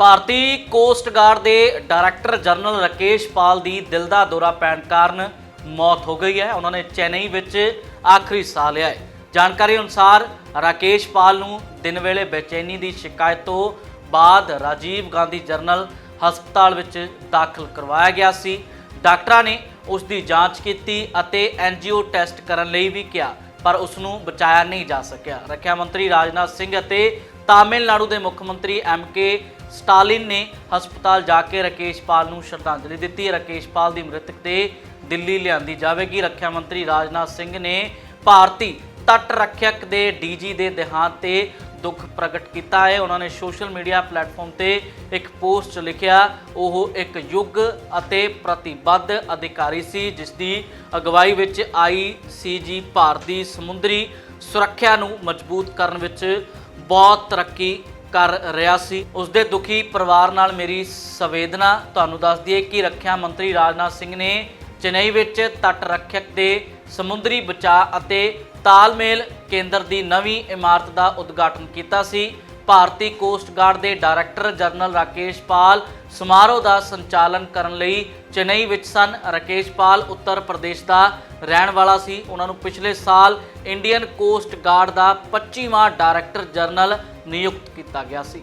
ਭਾਰਤੀ coast guard ਦੇ director general Rakesh Pal ਦੀ ਦਿਲ ਦਾ ਦੌਰਾ ਪੈਣ ਕਾਰਨ ਮੌਤ ਹੋ ਗਈ ਹੈ। ਉਹਨਾਂ ਨੇ ਚੇਨਈ ਵਿੱਚ ਆਖਰੀ ਸਾਹ ਲਿਆ ਹੈ। ਜਾਣਕਾਰੀ ਅਨੁਸਾਰ ਰਾਕੇਸ਼ ਪਾਲ ਨੂੰ ਦਿਨ ਵੇਲੇ ਬੇਚੈਨੀ ਦੀ ਸ਼ਿਕਾਇਤ ਤੋਂ ਬਾਅਦ ਰਾਜੀਵ ਗਾਂਧੀ ਜਨਰਲ ਹਸਪਤਾਲ ਵਿੱਚ ਦਾਖਲ ਕਰਵਾਇਆ ਗਿਆ ਸੀ। ਡਾਕਟਰਾਂ ਨੇ ਉਸ ਦੀ ਜਾਂਚ ਕੀਤੀ ਅਤੇ ਐਨਜੀਓ ਟੈਸਟ ਕਰਨ ਲਈ ਵੀ ਕਿਹਾ, ਪਰ ਉਸ ਨੂੰ ਬਚਾਇਆ ਨਹੀਂ ਜਾ ਸਕਿਆ। ਰੱਖਿਆ ਮੰਤਰੀ ਰਾਜਨਾਥ ਸਿੰਘ ਅਤੇ ਤਾਮਿਲਨਾਡੂ ਦੇ ਮੁੱਖ ਮੰਤਰੀ ਐਮ ਕੇ ਸਟਾਲਿਨ ਨੇ ਹਸਪਤਾਲ ਜਾ ਕੇ ਰਾਕੇਸ਼ ਪਾਲ ਨੂੰ ਸ਼ਰਧਾਂਜਲੀ ਦਿੱਤੀ। ਰਾਕੇਸ਼ ਪਾਲ ਦੀ ਮ੍ਰਿਤਕ ਤੇ ਦਿੱਲੀ ਲਿਆਂਦੀ ਜਾਵੇਗੀ। ਰੱਖਿਆ ਮੰਤਰੀ ਰਾਜਨਾਥ ਸਿੰਘ ਨੇ ਭਾਰਤੀ ਤੱਟ ਰੱਖਿਅਕ ਦੇ ਡੀਜੀ ਦੇ ਦੇਹਾਂਤ ਤੇ ਦੁੱਖ ਪ੍ਰਗਟ ਕੀਤਾ ਹੈ। ਉਹਨਾਂ ਨੇ ਸੋਸ਼ਲ ਮੀਡੀਆ ਪਲੇਟਫਾਰਮ ਤੇ ਇੱਕ ਪੋਸਟ ਲਿਖਿਆ, ਉਹ ਇੱਕ ਯੁੱਗ ਅਤੇ ਪ੍ਰਤੀਬੱਧ ਅਧਿਕਾਰੀ ਸੀ, ਜਿਸ ਦੀ ਅਗਵਾਈ ਵਿੱਚ ਆਈਸੀਜੀ ਭਾਰਤੀ ਸਮੁੰਦਰੀ ਸੁਰੱਖਿਆ ਨੂੰ ਮਜ਼ਬੂਤ ਕਰਨ ਵਿੱਚ ਬਹੁਤ ਤਰੱਕੀ ਕਰ ਰਿਹਾ ਸੀ। ਉਸ ਦੇ ਦੁਖੀ ਪਰਿਵਾਰ ਨਾਲ ਮੇਰੀ ਸੰਵੇਦਨਾ ਤੁਹਾਨੂੰ ਦੱਸ ਦਈਏ ਕਿ ਰੱਖਿਆ ਮੰਤਰੀ ਰਾਜਨਾਥ ਸਿੰਘ ਨੇ ਚੇਨਈ ਵਿੱਚ ਤੱਟ ਰੱਖਿਅਕ ਦੇ ਸਮੁੰਦਰੀ ਬਚਾਅ ਅਤੇ ਤਾਲਮੇਲ ਕੇਂਦਰ ਦੀ ਨਵੀਂ ਇਮਾਰਤ ਦਾ ਉਦਘਾਟਨ ਕੀਤਾ ਸੀ। ਭਾਰਤੀ ਕੋਸਟ ਗਾਰਡ ਦੇ ਡਾਇਰੈਕਟਰ ਜਨਰਲ ਰਾਕੇਸ਼ ਪਾਲ ਸਮਾਰੋਹ ਦਾ ਸੰਚਾਲਨ ਕਰਨ ਲਈ ਚੇਨਈ ਵਿੱਚ ਸਨ। ਰਾਕੇਸ਼ ਪਾਲ ਉੱਤਰ ਪ੍ਰਦੇਸ਼ ਦਾ ਰਹਿਣ ਵਾਲਾ ਸੀ। ਉਹਨਾਂ ਨੂੰ ਪਿਛਲੇ ਸਾਲ ਇੰਡੀਅਨ ਕੋਸਟ ਗਾਰਡ ਦਾ 25ਵਾਂ ਡਾਇਰੈਕਟਰ ਜਨਰਲ ਨਿਯੁਕਤ ਕੀਤਾ ਗਿਆ ਸੀ।